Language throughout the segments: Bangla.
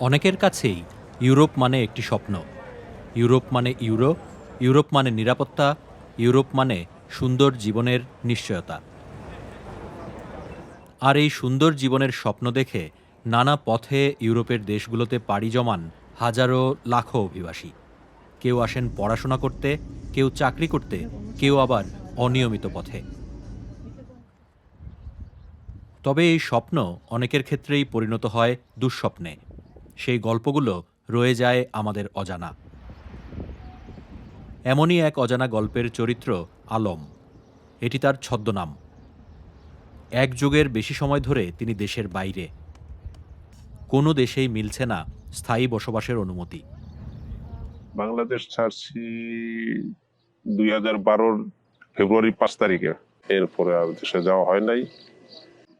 অনেকের কাছেই ইউরোপ মানে একটি স্বপ্ন। ইউরোপ মানে ইউরো, ইউরোপ মানে নিরাপত্তা, ইউরোপ মানে সুন্দর জীবনের নিশ্চয়তা। আর এই সুন্দর জীবনের স্বপ্ন দেখে নানা পথে ইউরোপের দেশগুলোতে পাড়ি জমান হাজারো লাখো অভিবাসী। কেউ আসেন পড়াশোনা করতে, কেউ চাকরি করতে, কেউ আবার অনিয়মিত পথে। তবে এই স্বপ্ন অনেকের ক্ষেত্রেই পরিণত হয় দুঃস্বপ্নে। সেই গল্পগুলো রয়ে যায় আমাদের অজানা। এমনই এক অজানা গল্পের চরিত্র আলম। এটি তার ছদ্মনাম। এক যুগের বেশি সময় ধরে তিনি দেশের বাইরে। কোনো দেশেই মিলছে না স্থায়ী বসবাসের অনুমতি। বাংলাদেশ ছাড়ছি দুই হাজার বারোর ফেব্রুয়ারি পাঁচ তারিখে। এরপরে আর দেশে যাওয়া হয় নাই।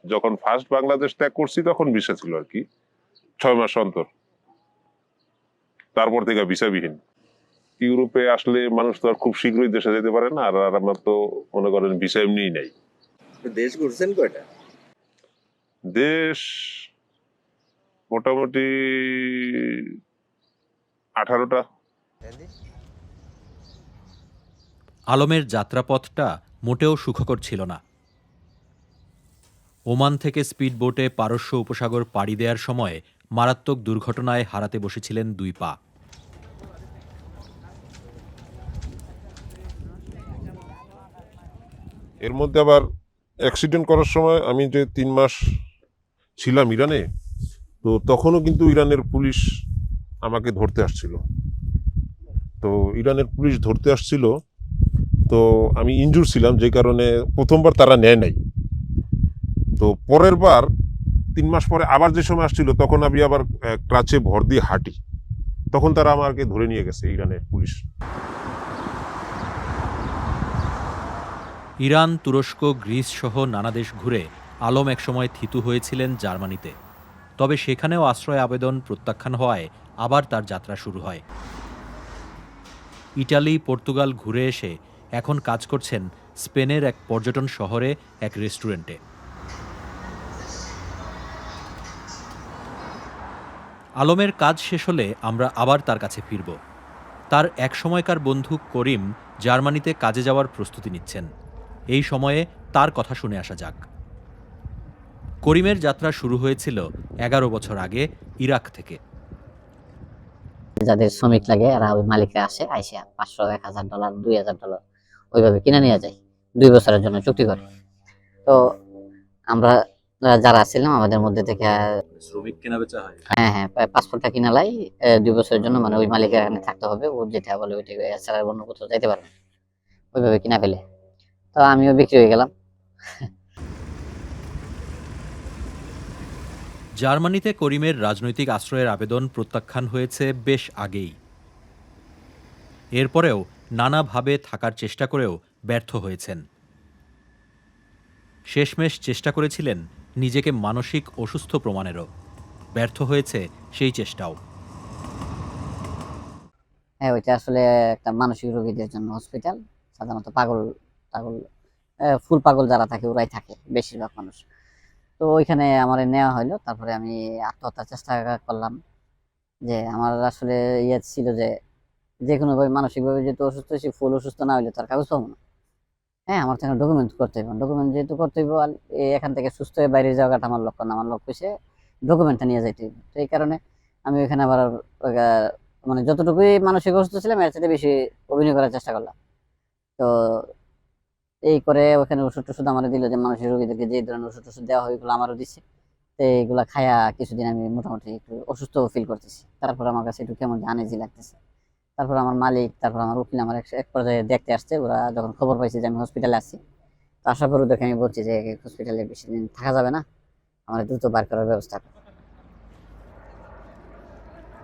যখন ফার্স্ট বাংলাদেশ ত্যাগ করছি তখন ভিসা ছিল আর কি। ছয় মাস অন্তর। তারপর থেকে ভিসাবিহীন। ইউরোপে আসলে মানুষ তো আর খুব শীঘ্রই দেশে যেতে পারে না আর আমার তো মনে করেন ভিসা এমনিই নাই। দেশ ঘুরছেন কয়টা? দেশ মোটামুটি আঠারোটা। আলমের যাত্রাপথটা মোটেও সুখকর ছিল না। ওমান থেকে স্পিডবোটে পারস্য উপসাগর পাড়ি দেওয়ার সময় মারাত্মক দুর্ঘটনায় হারাতে বসেছিলেন দুই পা। এর মধ্যে আবার অ্যাক্সিডেন্ট করার সময় আমি যে তিন মাস ছিলাম ইরানে, তো তখনও কিন্তু ইরানের পুলিশ আমাকে ধরতে আসছিল। তো ইরানের পুলিশ ধরতে আসছিল, তো আমি ইঞ্জুর ছিলাম, যে কারণে প্রথমবার তারা নেয় নাই। তো পরের বার, তিন মাস পরে আবার যে সময় আসছিল, তখন আমি আবার ক্রাচে ভর দিয়ে হাঁটি। তখন তারা আমাকে ধরে নিয়ে গেছে, ইরানের পুলিশ। ইরান, তুরস্ক, গ্রিস সহ নানা দেশ ঘুরে আলম একসময় থিতু হয়েছিলেন জার্মানিতে। তবে সেখানেও আশ্রয় আবেদন প্রত্যাখ্যান হওয়ায় আবার তার যাত্রা শুরু হয়। ইটালি, পর্তুগাল ঘুরে এসে এখন কাজ করছেন স্পেনের এক পর্যটন শহরে এক রেস্টুরেন্টে। আলমের কাজ শেষ হলে আমরা আবার তার কাছে ফিরব। তার এক সময়কার বন্ধু করিম জার্মানিতে কাজে যাওয়ার প্রস্তুতি নিচ্ছেন। এই সময়ে তার কথা শুনে আসা যাক। করিমের যাত্রা শুরু হয়েছিল এগারো বছর আগে ইরাক থেকে। যাদের শ্রমিক লাগে, এরা ওই মালিকরা আসে, আইসে পাঁচশো, এক হাজার ডলার, দুই হাজার ডলার ওইভাবে কিনে নিয়ে যায়। দুই বছরের জন্য চুক্তি করে। তো আমরা যারা ছিলাম আমাদের মধ্যে থেকে শ্রমিক কেনা বেচা হয়? হ্যাঁ হ্যাঁ পাসপোর্টটা কিনা লাই আহ, দুই বছরের জন্য মানে ওই মালিকের এখানে থাকতে হবে। ও যেটা বলে ওইটা এছাড়া অন্য কোথাও যাইতে পারবে ওইভাবে কিনা ফেলে। তো আমিও বিক্রি হয়ে গেলাম। জার্মানিতে করিমের রাজনৈতিক আশ্রয়ের আবেদন প্রত্যাখ্যান হয়েছে বেশ আগেই। এরপরেও নানাভাবে থাকার চেষ্টা করেও ব্যর্থ হয়েছেন। শেষমেশ চেষ্টা করেছিলেন নিজেকে মানসিক অসুস্থ প্রমাণেরও। ব্যর্থ হয়েছে সেই চেষ্টাও। হ্যাঁ ওইটা আসলে একটা মানসিক রোগীদের জন্য হসপিটাল সাধারণত পাগল পাগল ফুল পাগল যারা থাকে, ওরাই থাকে বেশিরভাগ মানুষ। তো ওইখানে আমার নেওয়া হলো তারপরে আমি আত্মহত্যার চেষ্টা করলাম। যে আমার আসলে ইয়ে ছিল যে যে কোনোভাবে মানসিকভাবে যেহেতু অসুস্থ হয়েছি ফুল অসুস্থ না হলে তার কাগজ পাবো না। হ্যাঁ আমার তো থেকে ডকুমেন্ট করতে হবে ডকুমেন্ট যেহেতু করতে হইব, আর এখান থেকে সুস্থ হয়ে বাইরে যাওয়াটা আমার লক্ষ্য না। আমার লক্ষ্য হচ্ছে ডকুমেন্টটা নিয়ে যাইতে হইব। তো এই কারণে আমি ওইখানে আবার মানে যতটুকুই মানসিক অসুস্থ ছিলাম, এর সাথে বেশি অভিনয় করার চেষ্টা করলাম। তো এই করে ওখানে ওষুধ টষুধ আমার দিল যে, মানসিক রোগীদেরকে যে ধরনের ওষুধ টষুধ দেওয়া হয়, ওইগুলো আমারও দিচ্ছে তো এইগুলা খায়া কিছুদিন আমি মোটামুটি একটু অসুস্থ ফিল করতেছি। তারপর আমার কাছে একটু কেমন আনেজি লাগতেছে। তারপর আমার মালিক তারপর আমার উকিল আমার এক- পর্যায়ে দেখতে আসছে। ওরা যখন খবর পাইছে যে আমি হসপিটালে আছি। তো আসার পর ওদেরকে আমি বলছি যে হসপিটালে বেশি দিন থাকা যাবে না। আমার দ্রুত বার করার ব্যবস্থা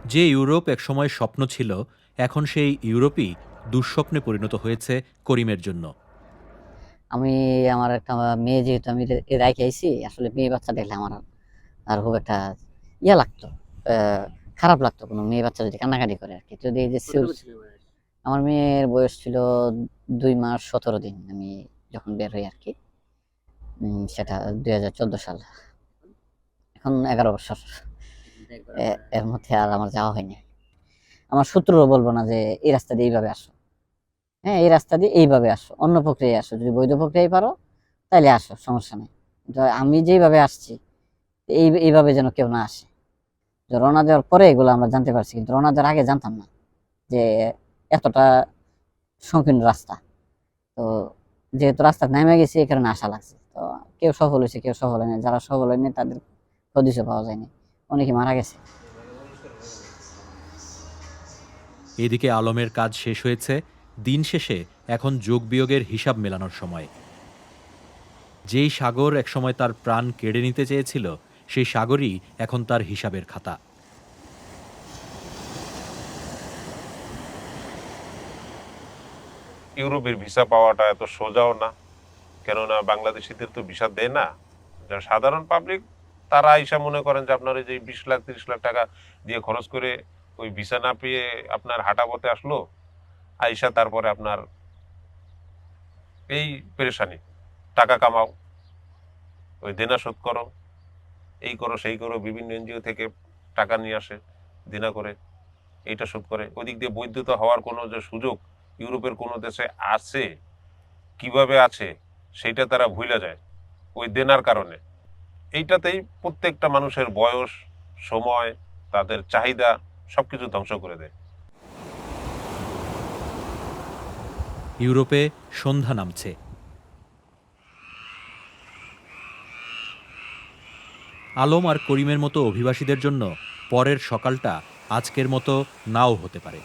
যে ইউরোপ একসময় স্বপ্ন ছিল এখন সেই ইউরোপই দুঃস্বপ্নে পরিণত হয়েছে করিমের জন্য। আমি আমার একটা মেয়ে যেহেতু আমি রে- রাইখে আইছি আসলে মেয়ে বাচ্চা দেখলে আমার আর- আর খুব একটা ইয়া লাগতো। আহ, খারাপ লাগতো কোনো মেয়ে বাচ্চা যদি কান্নাকাটি করে আর কি যদি এই যে আমার মেয়ের বয়স ছিল দুই মাস সতেরো দিন আমি যখন বের হই আর কি সেটা দুই হাজার চোদ্দ সাল। এখন এগারো বছর। এর মধ্যে আর আমার যাওয়া হয়নি। আমার সূত্রও বলব না যে এই রাস্তা দিয়ে এইভাবে আসো। হ্যাঁ এই রাস্তা দিয়ে এইভাবে আসো। অন্য প্রক্রিয়ায় আসো। যদি বৈধ প্রক্রিয়ায় পারো তাহলে আসো সমস্যা নেই। আমি যেইভাবে আসছি এই এইভাবে যেন কেউ না আসে। রওনা দেওয়ার পরে এগুলো আমরা জানতে পারছি, কিন্তু রওনা দেওয়ার আগে জানতাম না যে এতটা সংকীর্ণ রাস্তা। তো যেহেতু রাস্তা নেমে গেছি, এই কারণে আশা লাগছে। তো কেউ সফল হয়েছে, কেউ সফল হয়নি। যারা সফল হয়নি, তাদের হদিশও পাওয়া যায়নি। অনেকে মারা গেছে। এদিকে আলমের কাজ শেষ হয়েছে। দিন শেষে এখন যোগ বিয়োগের হিসাব মেলানোর সময়। যেই সাগর একসময় তার প্রাণ কেড়ে নিতে চেয়েছিল সেই সাগরই এখন তার হিসাবের খাতা। ইউরোপের ভিসা পাওয়াটা এত সোজাও না, কেননা বাংলাদেশিদের তো ভিসা দেয় না। যারা সাধারণ পাবলিক তারা আইসা মনে করেন যে আপনার যে বিশ লাখ, তিরিশ লাখ টাকা দিয়ে খরচ করে ওই ভিসা না পেয়ে আপনার হাঁটা পথে আসলো, আইসা তারপরে আপনার এই পেরেশানি। টাকা কামাও, ওই দেনা শোধ করো। এই করো, সেই করো, বিভিন্ন এনজিও থেকে টাকা নিয়ে আসে, দেনা করে, এইটা শোধ করে। ওদিক দিয়ে বৈধতা হওয়ার কোনো যে সুযোগ ইউরোপের কোনো দেশে আছে, কীভাবে আছে সেইটা তারা ভুলে যায় ওই দেনার কারণে। এইটাতেই প্রত্যেকটা মানুষের বয়স, সময়, তাদের চাহিদা সবকিছু ধ্বংস করে দেয়। ইউরোপে সন্ধ্যা নামছে। আলম আর করিমের মতো অভিবাসীদের জন্য পরের সকালটা আজকের মতো নাও হতে পারে।